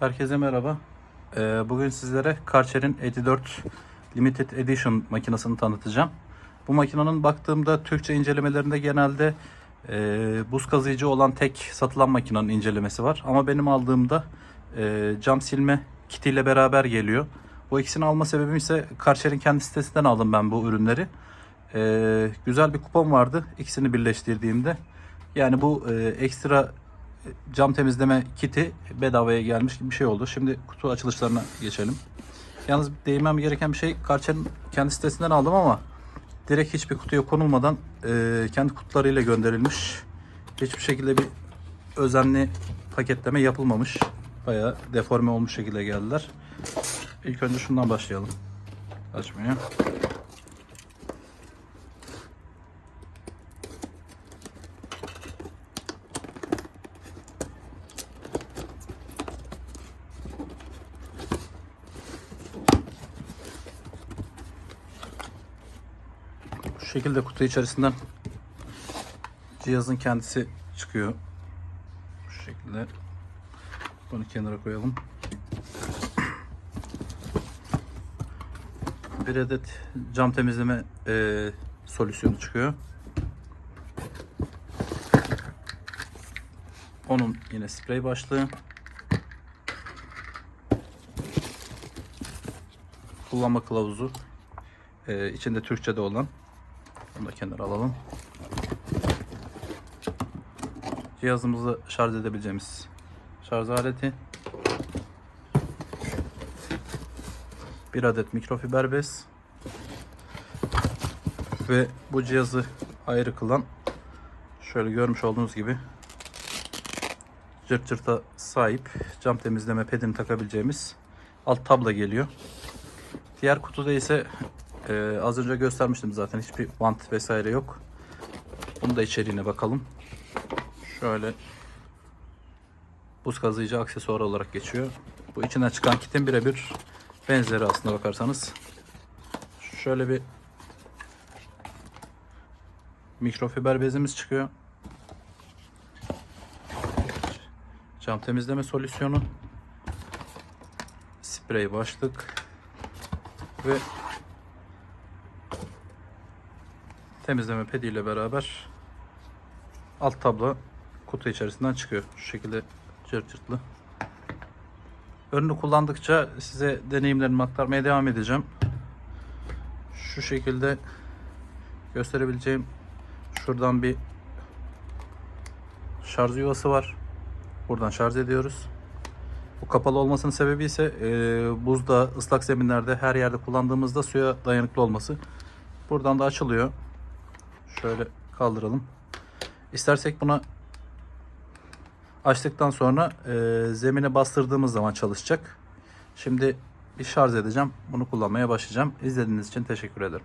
Herkese merhaba. Ee, bugün sizlere Karcher'in 54 Limited Edition makinesini tanıtacağım. Bu makinenin baktığımda Türkçe incelemelerinde genelde e, buz kazıyıcı olan tek satılan makinenin incelemesi var. Ama benim aldığımda e, cam silme kitiyle beraber geliyor. Bu ikisini alma sebebim ise Karcher'in kendi sitesinden aldım ben bu ürünleri. E, güzel bir kupon vardı ikisini birleştirdiğimde. Yani bu ekstra cam temizleme kiti bedavaya gelmiş gibi bir şey oldu. Şimdi kutu açılışlarına geçelim. Yalnız değinmem gereken bir şey Karcher'in kendi sitesinden aldım ama direkt hiçbir kutuya konulmadan e, kendi kutularıyla gönderilmiş. Hiçbir şekilde bir özenli paketleme yapılmamış. Bayağı deforme olmuş şekilde geldiler. İlk önce şundan başlayalım. Açmaya. Şekilde kutu içerisinden cihazın kendisi çıkıyor. Bu şekilde. Bunu kenara koyalım. Bir adet cam temizleme e, solüsyonu çıkıyor. Onun yine sprey başlığı. Kullanma kılavuzu. E, içinde Türkçe'de olan. Onu da kenara alalım. Cihazımızı şarj edebileceğimiz şarj aleti. Bir adet mikrofiber bez. Ve bu cihazı ayrı kılan şöyle görmüş olduğunuz gibi cırt cırta sahip cam temizleme pedini takabileceğimiz alt tabla geliyor. Diğer kutuda ise ee, az önce göstermiştim zaten hiçbir bant vesaire yok. Bunu da içeriğine bakalım. Şöyle buz kazıyıcı aksesuar olarak geçiyor. Bu içinden çıkan kitin birebir benzeri aslında bakarsanız. Şöyle bir mikrofiber bezimiz çıkıyor. Cam temizleme solüsyonu. Sprey başlık ve temizleme pediyle beraber alt tablo kutu içerisinden çıkıyor. Şu şekilde cırt cırtlı. Ürünü kullandıkça size deneyimlerimi aktarmaya devam edeceğim. Şu şekilde gösterebileceğim şuradan bir şarj yuvası var. Buradan şarj ediyoruz. Bu kapalı olmasının sebebi ise e, buzda, ıslak zeminlerde her yerde kullandığımızda suya dayanıklı olması. Buradan da açılıyor. Şöyle kaldıralım. İstersek buna açtıktan sonra e, zemine bastırdığımız zaman çalışacak. Şimdi bir şarj edeceğim. Bunu kullanmaya başlayacağım. İzlediğiniz için teşekkür ederim.